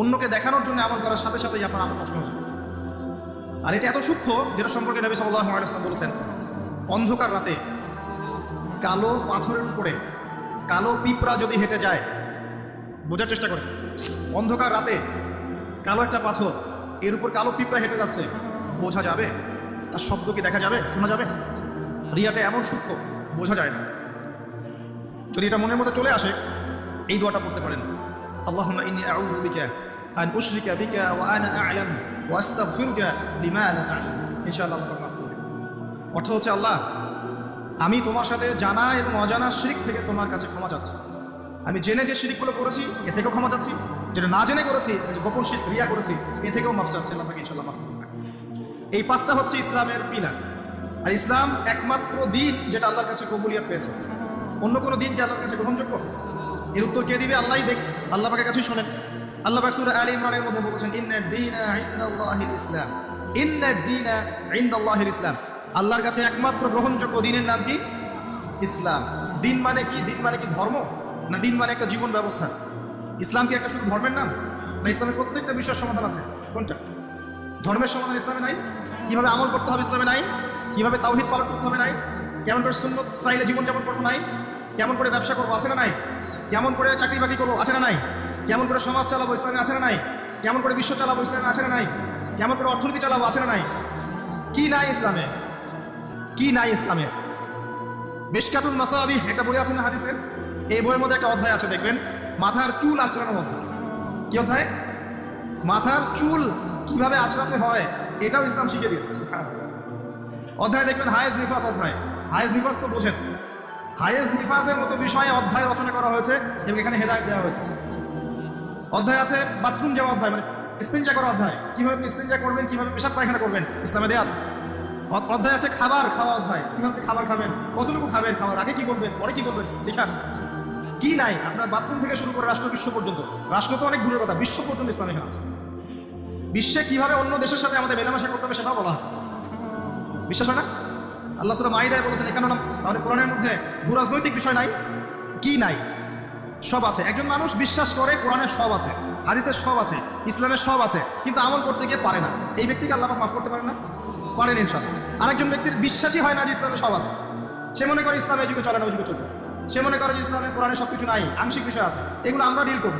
অন্যকে দেখানোর জন্য আমল করার সাথে সাথেই আপনার আমল নষ্ট হবে আর এটা এত সূক্ষ্ম যেটা সম্পর্কে নবী সাল্লাহ আলাইসলাম বলেছেন। অন্ধকার রাতে কালো পাথরের উপরে কালো পিঁপড়া যদি হেঁটে যায়, বোঝার চেষ্টা করে অন্ধকার রাতে কালো একটা পাথর, এর উপর কালো পিঁপড়া হেঁটে যাচ্ছে, বোঝা যাবে? তার শব্দ কি দেখা যাবে? শোনা যাবে? রিয়াটা এমন সূক্ষ্ম, বোঝা যায় না। যদি এটা মনের মধ্যে চলে আসে, এই দোয়াটা পড়তে পারেন। ইন্নী আউযু বিকা আন উশরিকা বিকা ওয়া আনা আ'লাম ওয়া আস্তাগফিরুকা লিমা লা আ'লাম ইনশাআল্লাহ আল্লাহ মাফ করবে অর্থ হচ্ছে আল্লাহ, আমি তোমার সাথে জানা এবং অজানা শিরিক থেকে তোমার কাছে ক্ষমা চাচ্ছি। আমি জেনে যে শিরিকগুলো করেছি, এ থেকেও ক্ষমা চাচ্ছি। যেটা না জেনে করেছি গোপন শিরিক ক্রিয়া করেছি, এ থেকেও মাফ চাচ্ছি, আল্লাহ ইনশাআল্লাহ মাফ এই পাঁচটা হচ্ছে ইসলামের পিলার। আর ইসলাম একমাত্র দিন যেটা আল্লাহর কাছে কবুলিয়াত পেয়েছে। অন্য কোনো দিন কি আল্লাহর কাছে গ্রহণযোগ্য? এর উত্তর কে দিবে? আল্লাহই দেখ। আল্লাহ পাকের কাছেই শোনেন। আল্লাহ পাক সূরা আলী ইমরানের মধ্যে বলেছেন, ইন্না দীনা ইনদাল্লাহিল ইসলাম। ইন্না দীনা ইনদাল্লাহিল ইসলাম। আল্লাহর কাছে একমাত্র গ্রহণযোগ্য দিনের নাম কি? ইসলাম। দিন মানে কি? দিন মানে কি ধর্ম? না দিন মানে একটা জীবন ব্যবস্থা? ইসলাম কি একটা শুধু ধর্মের নাম? না ইসলামের প্রত্যেকটা বিষয়ের সমাধান আছে? কোনটা? ধর্মের সমাধান ইসলামে নাই? কীভাবে আমল করতে হবে ইসলামে নাই? কীভাবে তাওহিদ পালন করতে হবে নাই? কেমন করে শূন্য স্টাইলে জীবনযাপন করব নাই? কেমন করে ব্যবসা করব? আছে না নাই? কেমন করে চাকরি বাকরি করব আছে না নাই? কেমন করে সমাজ চালাবো ইসলামে আছে না নাই? কেমন করে বিশ্ব চালাবো ইসলামে আছে না নাই? কেমন করে অর্থনীতি চালাবো আছে না নাই? কি নাই ইসলামে? কি নাই ইসলামে? বেশকাতুল মাসাবি একটা বই আছে না হাদিসের? এই বইয়ের মধ্যে একটা অধ্যায় আছে, দেখবেন। মাথার চুল আচরানোর অধ্যায় কি অধ্যায়? মাথার চুল কীভাবে আচরাতে হয়, এটাও ইসলাম শিখিয়ে দিয়েছে অধ্যায় দেখবেন হায়েস নিফাস অধ্যায়। হায়েস নিফাস তো বোঝেন। হায়েস নিফাসের মতো বিষয়ে অধ্যায় রচনা করা হয়েছে এবং এখানে হেদায়ত দেওয়া হয়েছে। অধ্যায় আছে বাথরুম যাওয়া অধ্যায় মানে ইস্তেঞ্জা করা অধ্যায়। কীভাবে আপনি ইস্তেঞ্জা করবেন, কীভাবে পেশাব পায়খানা করবেন, ইসলামে দেওয়া আছে। অধ্যায় আছে খাবার খাওয়া অধ্যায়। কীভাবে খাবার খাবেন, কতটুকু খাবেন খাবার আগে কী করবেন, পরে কী করবেন, লেখা আছে। কি নাই, আপনার বাথরুম থেকে শুরু করে রাষ্ট্র বিশ্ব পর্যন্ত। রাষ্ট্র তো অনেক দূরের কথা, বিশ্ব পর্যন্ত ইসলাম এখানে আছে। বিশ্বে কীভাবে অন্য দেশের সাথে আমাদের মেলামেশা করতে হবে সেটাও বলা আছে। বিশ্বাস হয় না? আল্লাহ সুরা মাইদায় বলেছেন, এখানে তাহলে কোরআনের মধ্যে ভূ রাজনৈতিক বিষয় নাই? কি নাই? সব আছে। একজন মানুষ বিশ্বাস করে কোরআনের সব আছে, হাদিসের সব আছে, ইসলামের সব আছে, কিন্তু আমল করতে গিয়ে পারে না। এই ব্যক্তিকে আল্লাহ মাফ করতে পারে না? পারেন ইনশাল্লাহ আরেকজন ব্যক্তির বিশ্বাসই হয় না যে ইসলামের সব আছে। সে মনে করে ইসলামের যুগে চলে না, ওই যুগে চলবে। সে মনে করে যে ইসলামের কোরআনে সব কিছু নাই, আংশিক বিষয় আছে। এগুলো আমরা ডিল করব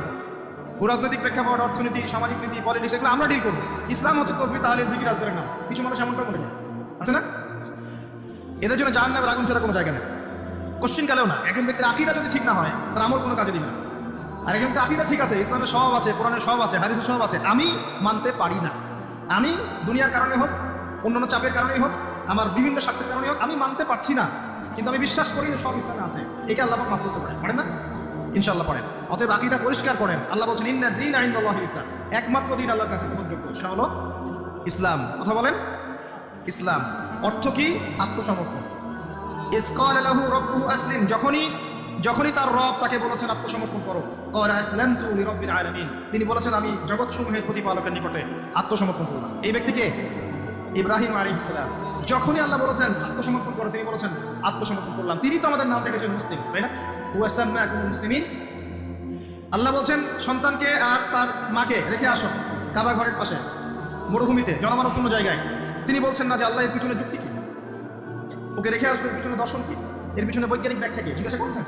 ভূরাজনৈতিক প্রেক্ষাপট, অর্থনীতি, সামাজিক নীতি পলিটিক্স এগুলো আমরা ডিল করব ইসলাম হচ্ছে তসবি তাহলে জিকির, আজকের না কিছু মানুষ এমনটা মনে করে। আছে না? এদের জন্য জাহান নামের আগুন ছাড়া কোনো জায়গা নেই। কোশ্চিন কালেও না। একজন ব্যক্তির আকিদা যদি ঠিক না হয়, তার আমল কোনো কাজে দিবে না। আর একজন আকিদা ঠিক আছে, ইসলামের সব আছে, কোরআনের সব আছে, হাদিসের সব আছে, আমি মানতে পারি না। আমি দুনিয়ার কারণে হোক, অন্যান্য চাপের কারণেই হোক, আমার বিভিন্ন স্বার্থের কারণে হোক, আমি মানতে পারছি না। কিন্তু আমি বিশ্বাস করি সব ইসলামে আছে। একে আল্লাহ মাফ করতে পারেন। পারেন না? ইনশাল্লাহ পড়েন। অতএব আকিদা পরিষ্কার করেন। আল্লাহ বলছেন, ইন্না দিন আইন আল্লাহ ইসলাম। একমাত্র দিন আল্লাহর কাছে গ্রহণযোগ্য। সেটা হলো ইসলাম। কথা বলেন? ইসলাম। অর্থ কি? আত্মসমর্পণ। ইসকাল লাহু রব্বুহু আসলিম। যখনই যখনই তার রব তাকে বলেছেন, আত্মসমর্পণ করো। আলামিন। তিনি বলেছেন, আমি জগৎসমূহের প্রতিপালকের নিকটে আত্মসমর্পণ করলাম। এই ব্যক্তিকে ইব্রাহিম আলাইহিস ইসলাম যখনই আল্লাহ বলেছেন, আত্মসমর্পণ করো, তিনি বলেছেন, আত্মসমর্পণ করলাম। তিনি তো আমাদের নাম রেখেছেন মুসলিম, তাই না? ওয়াসাম্মাকুম মুসলিমিন। আল্লাহ বলছেন, সন্তানকে আর তার মাকে রেখে আসো কাবা ঘরের পাশে, মরুভূমিতে জনমানশূন্য জায়গায়। তিনি বলছেন না যে আল্লাহ এর পিছনে যুক্তি কি? ওকে রেখে আসবে, এর পিছনে দর্শন কি? এর পিছনে বৈজ্ঞানিক ব্যাখ্যা কি? জিজ্ঞাসা করেছেন?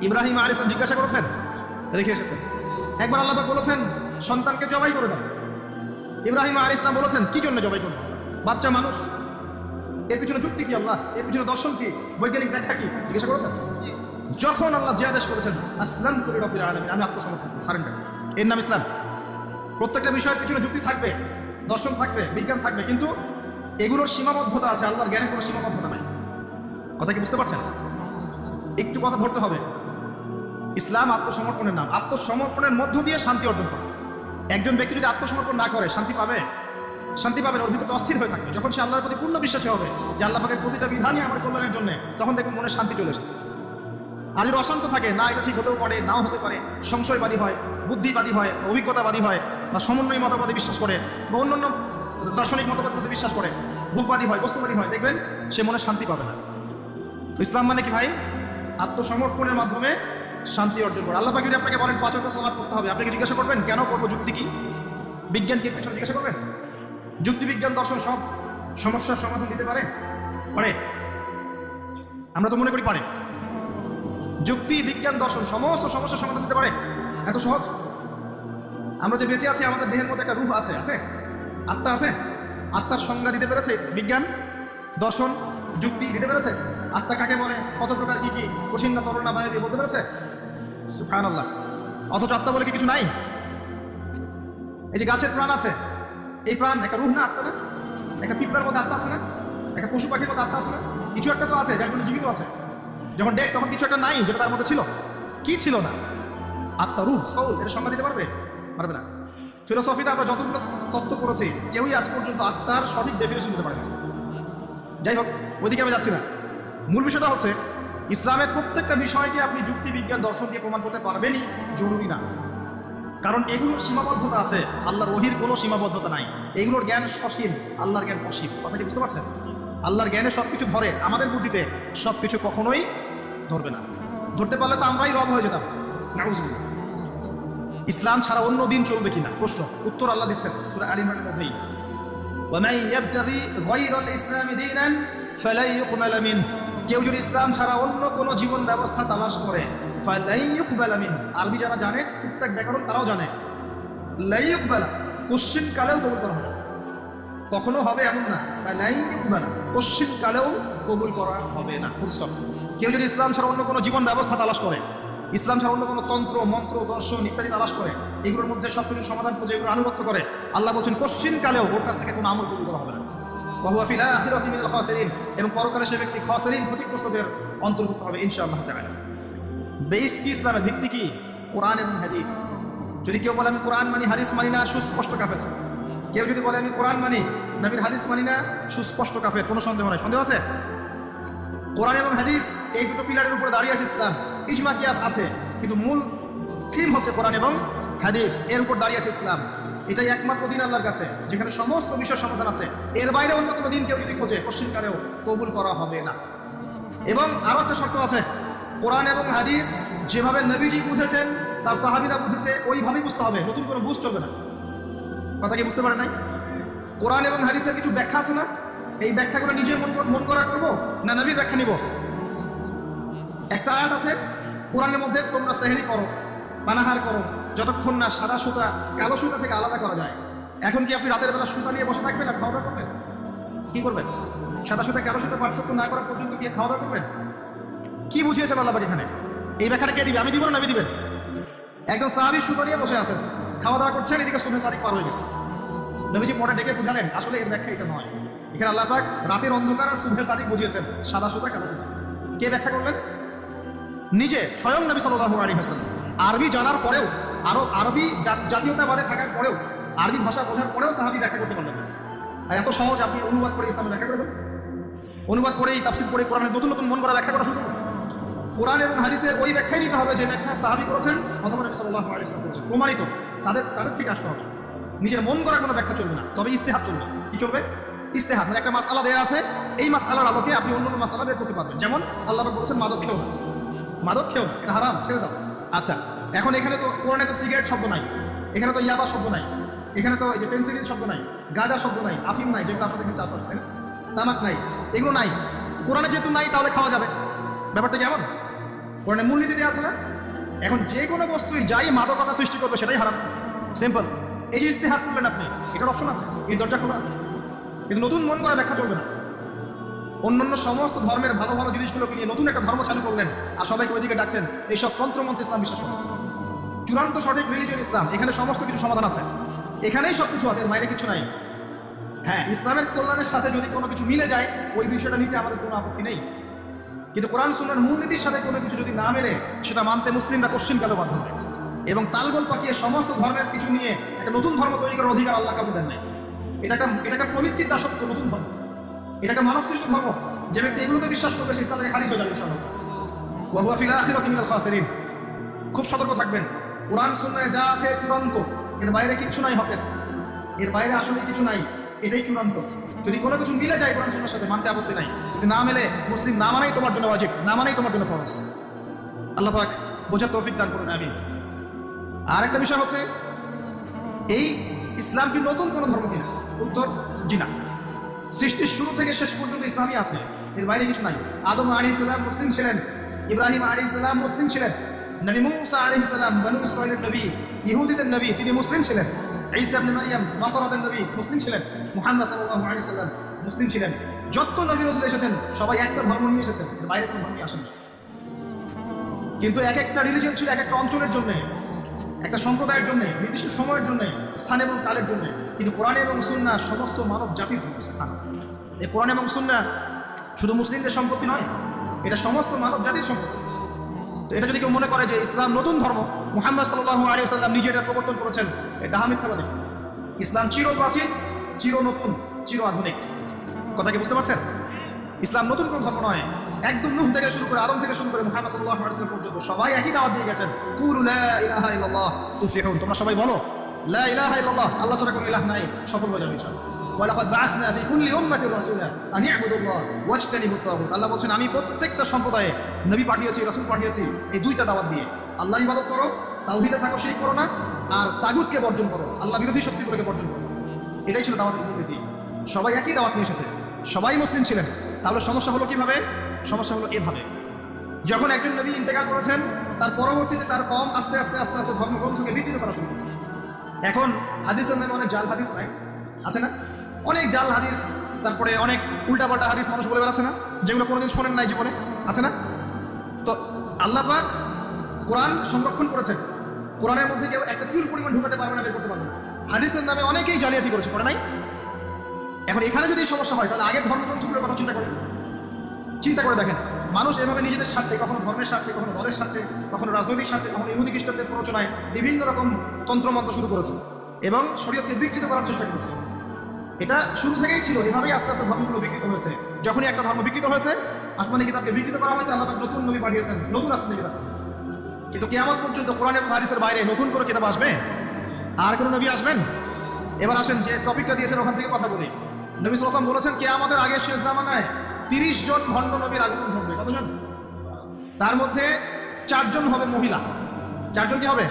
ইব্রাহিম আর ইসলাম জিজ্ঞাসা করেছেন? রেখে এসেছেন। একবার আল্লাহ বলেছেন, সন্তানকে জবাই করে দাও। ইব্রাহিম আর ইসলাম বলেছেন, কি জন্য জবাই করব? বাচ্চা মানুষ। এর পিছনে যুক্তি কি আল্লাহ? এর পিছনে দর্শন কি? বৈজ্ঞানিক ব্যাখ্যা কি? জিজ্ঞাসা করেছেন? যখন আল্লাহ যে আদেশ করেছেন আসলাম করে রব্বিল আলামিন আমি আত্মসমর্পণ সারেন্ডার। এর নাম ইসলাম। প্রত্যেকটা বিষয়ের পিছনে যুক্তি থাকবে। দর্শন থাকবে, বিজ্ঞান থাকবে, কিন্তু এগুলোর সীমাবদ্ধতা আছে, আল্লাহর জ্ঞানের কোনো সীমাবদ্ধতা নাই। কথা কি বুঝতে পারছেন? একটু কথা ধরতে হবে। ইসলাম আত্মসমর্পণের নাম। আত্মসমর্পণের মধ্য দিয়ে শান্তি অর্জন করা। একজন ব্যক্তি যদি আত্মসমর্পণ না করে, শান্তি পাবে? শান্তি পাবে ওর ভিতরে অস্থির হয়ে থাকবে। যখন সে আল্লাহর প্রতি পূর্ণ বিশ্বাসী হবে, যে আল্লাহ পাকের প্রতিটা বিধানই আমার কল্যাণের জন্য, তখন দেখবেন মনে শান্তি চলে এসেছে। আর যদি অশান্ত থাকে, না এটা ঠিক হতেও পারে, নাও হতে পারে, সংশয়বাদী হয়, বুদ্ধিবাদী হয়, অভিজ্ঞতাবাদী হয় বা সমন্বয় মতবাদে বিশ্বাস করে বা অন্যান্য দার্শনিক মতবাদে বিশ্বাস করে ভূপবাদী হয়, বস্তুবাদী হয়, দেখবেন সে মনে শান্তি পাবে না। তো ইসলাম মানে কি ভাই? আত্মসমর্পণের মাধ্যমে শান্তি অর্জন করো। আল্লাহ যদি আপনাকে বলেন পাঁচ হাজার সালাদ করতে হবে, আপনি কি জিজ্ঞাসা করবেন, কেন করব যুক্তি কি? বিজ্ঞান কি পেছনে জিজ্ঞাসা করবেন? যুক্তিবিজ্ঞান দর্শন সব সমস্যার সমাধান দিতে পারে? পারে। আমরা তো মনে করি পারে। যুক্তি, বিজ্ঞান, দর্শন সমস্ত সমস্যার সমাধান দিতে পারে। এত সহজ? আমরা যে বেঁচে আছি, আমাদের দেহের মধ্যে একটা রূপ আছে আছে? আত্মা আছে? আত্মার সংজ্ঞা দিতে পেরেছে বিজ্ঞান? দর্শন? যুক্তি দিতে পেরেছে? আত্মা কাকে বলে? কত প্রকার কি কি? কঠিন না, তরল না বায়বী বলতে পেরেছে? সুফান আল্লাহ অথচ আত্মা বলে কি কিছু নাই? এই যে গাছের প্রাণ আছে, এই প্রাণ একটা রুহ না আত্মা না? একটা পিঁপড়ার মধ্যে আত্মা আছে না? একটা পশু পাখির মধ্যে আত্মা আছে না? কিছু একটা তো আছে, যার জন্য জীবিত আছে। যখন ডেক তখন কিছু একটা নাই, যেটা তার মধ্যে ছিল। কি ছিল না? আত্মা রুহ সৌল এটা সংজ্ঞা দিতে পারবে? পারবে না। ফিলোসফিতে আমরা যতগুলো তত্ত্ব পড়েছি, কেউই আজ পর্যন্ত আত্মার সঠিক ডেফিনেশন দিতে পারে না যাই হোক, ওইদিকে আমি যাচ্ছি না। মূল বিষয়টা হচ্ছে, ইসলামের প্রত্যেকটা বিষয়কে আপনি যুক্তি বিজ্ঞান দর্শন দিয়ে প্রমাণ করতে পারবেনই জরুরি না। কারণ এগুলোর সীমাবদ্ধতা আছে, আল্লাহর ওহির কোনো সীমাবদ্ধতা নাই। এগুলোর জ্ঞান সসীম, আল্লাহর জ্ঞান অসীম। কথাটি বুঝতে পারছেন? আল্লাহর জ্ঞানে সব কিছু ধরে, আমাদের বুদ্ধিতে সব কিছু কখনোই ধরবে না। ধরতে পারলে তো আমরাই রব হয়ে যেতাম। নাউজুবিল্লাহ। ইসলাম ছাড়া অন্য দিন চলবে কিনা প্রশ্ন উত্তর আল্লাহ দিচ্ছেন সূরা আলী ইমরানের মধ্যেই ومن يبتغي غير الاسلام دينا فلن يقبل منه কেউ যদি ইসলাম ছাড়া অন্য কোনো জীবন ব্যবস্থা তালাশ করে ফালাই ইউকবাল আমিন আরবি যারা জানে টুকটাক ব্যাকরণ তারাও জানে লাই ইউকবাল কোশ্চিন কালেও কবুল করা হবে কখনো হবে এমন না ফালাই ইউকবাল কোশ্চিন কালেও কবুল করা হবে না ফুল স্টপ কেউ যদি ইসলাম ছাড়া অন্য কোনো জীবন ব্যবস্থা তালাশ করে ইসলাম ছাড়া অন্য কোনো তন্ত্র, মন্ত্র, দর্শন ইত্যাদি তালাশ করে। এগুলোর মধ্যে সব কিছু সমাধান খুঁজে এগুলো আনুগত্য করে। আল্লাহ বলছেন কোশ্চিন কালেও ওর কাছ থেকে কোনো আমল করা হবে না। ওয়াহুয়া ফিল আখিরাতি মিনাল খাসিরিন। এবং পরকালে সে ব্যক্তি খাসিরিন, ক্ষতিগ্রস্তদের অন্তর্ভুক্ত হবে, ইনশাআল্লাহ তাআলা। বেস কি ইসলামের ভিত্তি কি? কোরআন এবং হাদিস। যদি কেউ বলে, আমি কোরআন মানি, হাদিস মানি না, সুস্পষ্ট কাফের। কেউ যদি বলে, আমি কোরআন মানি, নবীর হাদিস মানি না, সুস্পষ্ট কাফের? কোনো সন্দেহ নাই। সন্দেহ আছে? কোরআন এবং হাদিস, এই দুটো পিলারের উপরে দাঁড়িয়ে আছে ইসলাম। ইজমা কিয়াস আছে, কিন্তু মূল থিম হচ্ছে কোরআন এবং হাদিস। এর উপর দাঁড়িয়ে আছে ইসলাম। এটাই একমাত্র দিন আল্লাহর কাছে, যেখানে সমস্ত বিষয়ের সমাধান আছে। এর বাইরে অন্য কোনো দিন কেউ যদি খোঁজে পশ্চিমকালেও কবুল করা হবে না। এবং আরও একটা শর্ত আছে, কোরআন এবং হাদিস যেভাবে নবীজি বুঝেছেন, তার সাহাবিরা বুঝেছে, ওইভাবেই বুঝতে হবে। নতুন কোনো বুঝ চলবে না। কথা কি বুঝতে পারে নাই? কোরআন এবং হাদিসের কিছু ব্যাখ্যা আছে না? এই ব্যাখ্যাগুলো নিজের মন মন করা করব না নবীর ব্যাখ্যা নিব? একটা আয়াত আছে কোরআনের মধ্যে তোমরা সেহেরি করো, পানাহার করো, যতক্ষণ না সাদা সুতা, কালো সুতা থেকে আলাদা করা যায়। এখন কি আপনি রাতের বেলা সুতা নিয়ে বসে থাকবেন আর খাওয়া দাওয়া করবেন? কি করবেন? সাদা সুতা, কালো সুতা পার্থক্য না করা পর্যন্ত কি খাওয়া দাওয়া করবেন? কি বুঝিয়েছেন আল্লাহ এখানে? এই ব্যাখ্যাটা কে দিবে? আমি দিব না আমি দিবেন? একজন সাহাবি সুতা নিয়ে বসে আছেন খাওয়া দাওয়া করছেন, এদিকে সুফে সাদিক পার হয়ে গেছে। নবীজি পরে ডেকে বুঝালেন, আসলে এর ব্যাখ্যা এটা নয়। এখানে আল্লাহ পাক রাতের অন্ধকার আর সুফে সাদিক বুঝিয়েছেন, সাদা সুতা, কালো সুতা। কে ব্যাখ্যা করলেন? নিজে স্বয়ং নবী সাল্লাল্লাহু আলাইহি ওয়াসাল্লাম। আরবি জানার পরেও, আরও আরবি জাতীয়তাবাদে থাকার পরেও, আরবি ভাষা বোঝার পরেও সাহাবি ব্যাখ্যা করতে পারলেন আর এত সহজ আপনি অনুবাদ করে ইসলামে ব্যাখ্যা করবেন? অনুবাদ করেই, তাফসির করে কোরআনের নতুন নতুন মন করা ব্যাখ্যা করা শুরু করবেন কোরআন এবং হাদিসের ওই ব্যাখ্যাই নিতে হবে যে ব্যাখ্যা সাহাবি করেছেন অথবা নবী সাল্লাল্লাহু আলাইহি ওয়াসাল্লাম করেছেন। প্রমাণিত, তাদের তাদের থেকে আসতে হবে। নিজের মন করা কোনো ব্যাখ্যা চলবে না, তবে ইস্তেহাত চলবে। কি চলবে? ইস্তেহাত মানে একটা মাসালা দেওয়া আছে, এই মাসালার আলোকে আপনি অন্য অন্য মাসালা বের করতে পারবেন। যেমন, আল্লাহ বলছেন মাদক খেও না। মাদক খেও, এটা হারাম, ছেড়ে দাও। আচ্ছা এখন এখানে তো কোরআনে তো সিগারেট শব্দ নাই, এখানে তো ইয়াবা শব্দ নাই, এখানে তো যে ফেন্সিডিল শব্দ নাই, গাঁজা শব্দ নাই, আফিম নাই, যেগুলো আপনাদের চাষ হয় তাই? তামাক নাই, এগুলো নাই। কোরআনে যেহেতু নাই, তাহলে খাওয়া যাবে। ব্যাপারটা কেমন? কোরআনে মূলনীতি দেওয়া আছে না? এখন যে কোনো বস্তুই যাই মাদকতা সৃষ্টি করবে, সেটাই হারাম। সিম্পল এই যে ইস্তেহার করবেন আপনি, এটার অপশন আছে এই দরজা খোলা আছে। কিন্তু নতুন মন করা ব্যাখ্যা চলবে না। অন্যান্য সমস্ত ধর্মের ভালো ভালো জিনিসগুলোকে নিয়ে নতুন একটা ধর্ম চালু করলেন। আর সবাইকে ওইদিকে ডাকছেন, এইসব তন্ত্রমন্ত্র ইসলাম বিশ্বাস চূড়ান্ত সঠিক রিলিজিয়ন ইসলাম, এখানে সমস্ত কিছু সমাধান আছে। এখানেই সব কিছু আছে, এর বাইরে কিছু নাই। হ্যাঁ ইসলামের কল্যাণের সাথে যদি কোনো কিছু মিলে যায়, ওই বিষয়টা নিতে আমাদের কোনো আপত্তি নেই। কিন্তু কোরআন সুন্নার মূলনীতির সাথে কোনো কিছু যদি না মেলে, সেটা মানতে মুসলিমরা পশ্চিম কালো বাধ্য এবং তালগোল পাকিয়ে সমস্ত ধর্মের কিছু নিয়ে একটা নতুন ধর্ম তৈরি করার অধিকার আল্লাহ কাবু দেন নাই। এটা একটা এটা একটা প্রবৃত্তির দাসত্ব নতুন ধর্ম। এটা একটা মানব সৃষ্ট ধর্ম যে ব্যক্তি এগুলোতে বিশ্বাস করবে, সে ইসলাম থেকে খারিজ হয়ে যাবে, ইনশাআল্লাহ। ওয়াহুয়া ফিল মিনাল খাসিরিন। খুব সতর্ক থাকবেন। কোরআন, সুন্নায় যা আছে চূড়ান্ত, এর বাইরে কিচ্ছু নাই হকের এর বাইরে আসলে কিছু নাই, এটাই চূড়ান্ত। যদি কোনো কিছু মিলে যায় কোরআন, সুন্নার সাথে, মানতে আপত্তি নাই। যদি না মেলে, মুসলিম না মানাই তোমার জন্য ওয়াজিব, না মানাই তোমার জন্য ফরজ। আল্লাহ পাক বোঝার তৌফিক দান করুন আমি আর একটা বিষয় হচ্ছে, এই ইসলাম কি নতুন কোনো ধর্ম কিনা? উত্তর জি না সৃষ্টির শুরু থেকে শেষ পর্যন্ত ইসলামই আছে। এর বাইরে কিছু নাই। আদম আলী ইসলাম মুসলিম ছিলেন। ইব্রাহিম আলী ইসলাম মুসলিম ছিলেন। নবী মুসা আলী ইসলাম বনু ইসরায়েলের নবী, ইহুদিদের নবী, তিনি মুসলিম ছিলেন। ঈসা মারিয়াম নাসারাতের নবী মুসলিম ছিলেন। মুহাম্মদ সাল্লাল্লাহু আলাইহি সাল্লাম মুসলিম ছিলেন। যত নবী রাসূল এসেছেন, সবাই একটা ধর্ম নিয়ে এসেছেন। বাইরে কোনো ধর্মই আসেন কিন্তু এক একটা রিলিজিয়ন ছিল এক একটা অঞ্চলের জন্য। একটা সম্প্রদায়ের জন্য, নির্দিষ্ট সময়ের জন্য, স্থান এবং কালের জন্য। কিন্তু কোরআন এবং সুন্না সমস্ত মানব জাতির জন্য এই কোরআন এবং সুন্না শুধু মুসলিমদের সম্পত্তি নয়, এটা সমস্ত মানব জাতির সম্পত্তি। তো এটা যদি কেউ মনে করে যে ইসলাম নতুন ধর্ম, মুহাম্মদ সাল্লাহ আলিয়া সাল্লাম নিজে এটা প্রবর্তন করেছেন, এটা মিথ্যাবাদী ইসলাম চির প্রাচীন চির নতুন চির আধুনিক। কথা কি বুঝতে পারছেন? ইসলাম নতুন কোনো ধর্ম নয়। একদম নুহ থেকে শুরু করে আদম থেকে শুরু করে মুহাম্মদ সাল্লাল্লাহু আলাইহি ওয়াসাল্লাম পর্যন্ত সবাই একই দাওয়াত দিয়ে গেছেন। কুলু লা ইলাহা ইল্লাল্লাহ তুফলিহুন। তোমরা সবাই বলো, লা ইলাহা ইল্লাল্লাহ, আল্লাহ ছাড়া কোনো ইলাহ নাই। সফল হয়ে যাবে ইনশাআল্লাহ। ওয়ালাকাদ বাআসনা ফি কুল্লি উম্মাতির রাসূলা আন ইবুদুল্লাহ ওয়াজতানিবুত তাগুত। আল্লাহ বলেন আমি প্রত্যেকটা সম্প্রদায়ে নবী পাঠিয়েছি, রাসূল পাঠিয়েছি, এই দুইটা দাওয়াত দিয়ে। আল্লাহর ইবাদত করো, তাওহীদে থাকো শিরক করো না। আর তাগুতকে বর্জন করো, আল্লাহ বিরোধী শক্তিগুলোকে বর্জন করো। এটাই ছিল দাওয়াতের মূলনীতি সবাই একই দাওয়াত নিয়ে এসেছে। সবাই মুসলিম ছিলেন। তাহলে সমস্যা হলো কীভাবে? সমস্যা হলো এভাবে। যখন একজন নবী ইন্তেকাল করেছেন, তার পরবর্তীতে তার কম আস্তে আস্তে আস্তে আস্তে ধর্মগ্রন্থকে বিকৃত করা শুরু করেছে। এখন হাদিসের নামে অনেক জাল হাদিস নাই আছে না? অনেক জাল হাদিস, তারপরে অনেক উল্টাপাল্টা হাদিস মানুষ বলে বেড়াচ্ছে না, যেগুলো কোনোদিন শোনেন নাই জীবনে, আছে না? তো আল্লাহ পাক কোরআন সংরক্ষণ করেছেন। কোরআনের মধ্যে কেউ একটা চুল পরিমাণ ঢুকাতে পারবে না, বের করতে পারবে না। হাদিসের নামে অনেকেই জালিয়াতি করেছে করে নাই? এখন এখানে যদি সমস্যা হয়, তাহলে আগের ধর্মগ্রন্থগুলোর কথা চিন্তা করে চিন্তা করে দেখেন, মানুষ এভাবে নিজেদের স্বার্থে, কখনো ধর্মের স্বার্থে, কখনো দলের স্বার্থে, কখনো রাজনৈতিক স্বার্থে, কখনো ইহুদি খ্রিস্টানদের প্ররোচনায় বিভিন্ন রকম তন্ত্রমন্ত্র শুরু করেছে এবং শরীয়তকে বিকৃত করার চেষ্টা করেছে। এটা শুরু থেকেই ছিল, এভাবেই আস্তে আস্তে ধর্মগুলো বিকৃত হয়েছে। যখনই একটা ধর্ম বিকৃত হয়েছে, আসমানি কিতাবকে বিকৃত করা হয়েছে, আল্লাহ নতুন নবী পাঠিয়েছেন, নতুন আসমানি কিতাব পাঠিয়েছেন। কিন্তু কেয়ামত পর্যন্ত কোরআন এবং হাদিসের বাইরে নতুন করে কিতাব আসবে? আর কোনো নবী আসবেন? এবার আসেন যে টপিকটা দিয়েছেন, ওখান থেকে কথা বলি। নবী সালাম বলেছেন কে আমাদের আগে শেষ জামানায় তিরিশ জন ভণ্ড নবীর আগমন ঘটবে। কতজন? তার মধ্যে চারজন হবে মহিলা। চারজন কি হবে?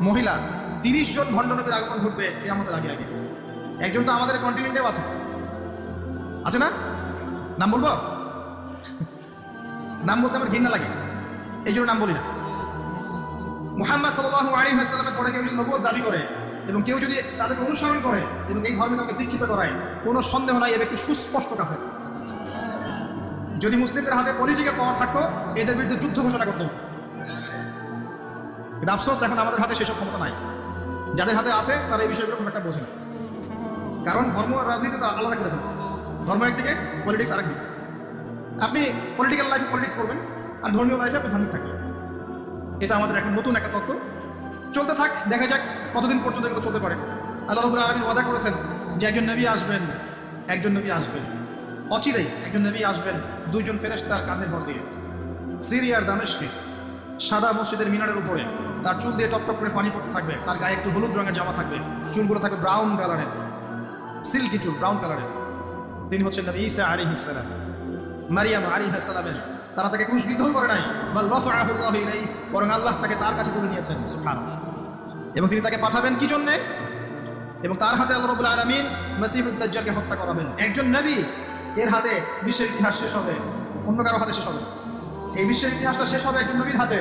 মহিলা। তিরিশ জন ভণ্ড নবীর আগমন ঘটবে কে আমাদের আগে আগে। একজন তো আমাদের কন্টিনেন্টেও আছে। আছে না? নাম বলব? নাম বলতে আমার ঘৃণা লাগে। এই জন্য নাম বলি না। মুহাম্মদ সাল্লাল্লাহু আলাইহি ওয়াসাল্লামের পরে কেউ যদি নবুয়ত দাবি করে এবং কেউ যদি তাদেরকে অনুসরণ করে এবং এই ধর্মে তাকে দীক্ষিত করায়, কোনো সন্দেহ নাই, এ ব্যক্তি সুস্পষ্ট কাফের। যদি মুসলিমদের হাতে পলিটিক্যাল পাওয়ার থাকতো, এদের বিরুদ্ধে যুদ্ধ ঘোষণা করতো। কিন্তু আফসোস, এখন আমাদের হাতে সেসব ক্ষমতা নাই। যাদের হাতে আছে, তারা এই বিষয়গুলো খুব একটা বোঝে না। কারণ ধর্ম আর রাজনীতি তারা আলাদা করে ফেলছে। ধর্ম একদিকে পলিটিক্স আরেকদিকে। আপনি পলিটিক্যাল লাইফে পলিটিক্স করবেন, আর ধর্মীয় লাইফে আপনি ধার্মিক থাকবেন। এটা আমাদের এখন নতুন একটা তত্ত্ব। চলতে থাক, দেখা যাক কতদিন পর্যন্ত এগুলো চলতে পারে? আল্লাহ রবুল্লাহ আলমিন ওয়াদা করেছেন যে একজন নবী আসবেন, একজন নবী আসবেন। অচিরেই একজন নবী আসবেন, দুইজন ফেরেস্তার কাঁধের ভর দিয়ে। সিরিয়ার দামেশকে সাদা মসজিদের মিনারের উপরে তার চুল দিয়ে টপটপ করে পানি পড়তে থাকবে, তার গায়ে একটু হলুদ রঙের জামা থাকবে, চুলগুলো থাকবে ব্রাউন কালারের সিল্কি চুল ব্রাউন কালারের তিনি হচ্ছেন নবী ঈসা আলী ইসালাম মারিয়াম আলী হাসালামের তারা তাকে ক্রুশবিদ্ধ করে নাই, বল রফআহুল্লাহ ইলাই বরং আল্লাহ তাকে তার কাছে তুলে নিয়েছেন সুবহান এবং তিনি তাকে পাঠাবেন কি জন্যে? এবং তার হাতে আল্লাহ রবুল আলমিন মাসিহুদ দাজ্জালকে হত্যা করাবেন। একজন নবী, এর হাতে বিশ্বের ইতিহাস শেষ হবে। অন্য কারও হাতে শেষ হবে এই বিশ্বের ইতিহাসটা শেষ হবে একজন নবীর হাতে।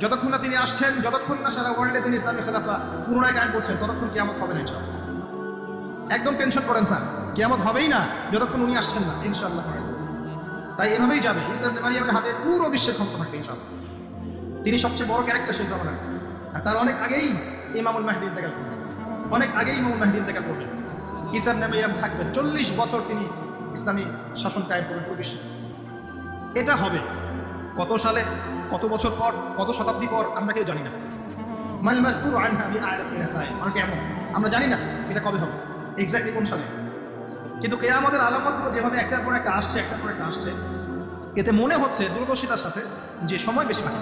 যতক্ষণ না তিনি আসছেন, যতক্ষণ না সারা ওয়ার্ল্ডে তিনি ইসলামী খেলাফা পুনরায় কায়েম করছেন, ততক্ষণ কিয়ামত হবে না, ইনশাআল্লাহ। একদম টেনশন করেন না। কিয়ামত হবেই না, যতক্ষণ উনি আসছেন না, ইনশাআল্লাহ। তাই এভাবেই যাবে। ইসলাম মারিয়ামের হাতে পুরো বিশ্বের ক্ষমতা থাকবে, ইনশাআল্লাহ। তিনি সবচেয়ে বড় ক্যারেক্টার সেই জামানায় আর তার অনেক আগেই ইমামুল মাহদি ইন্তেকাল করবেন অনেক আগেই ইমামুল মাহদি ইন্তেকাল করবেন ইসলাম মারিয়াম থাকবেন চল্লিশ বছর তিনি ইসলামী শাসন কায়েম করবেন পুরো বিশ্বে এটা হবে কত সালে, কত বছর পর, কত শতাব্দী পর, আমরা কেউ জানি না। আমরা জানি না এটা কবে হবে এক্স্যাক্টলি কোন সালে। কিন্তু কেয়ামতের আলামতগুলো যেভাবে একটার পর একটা আসছে, একটার পর একটা আসছে, এতে মনে হচ্ছে দূরদর্শিতার সাথে যে সময় বেশি লাগে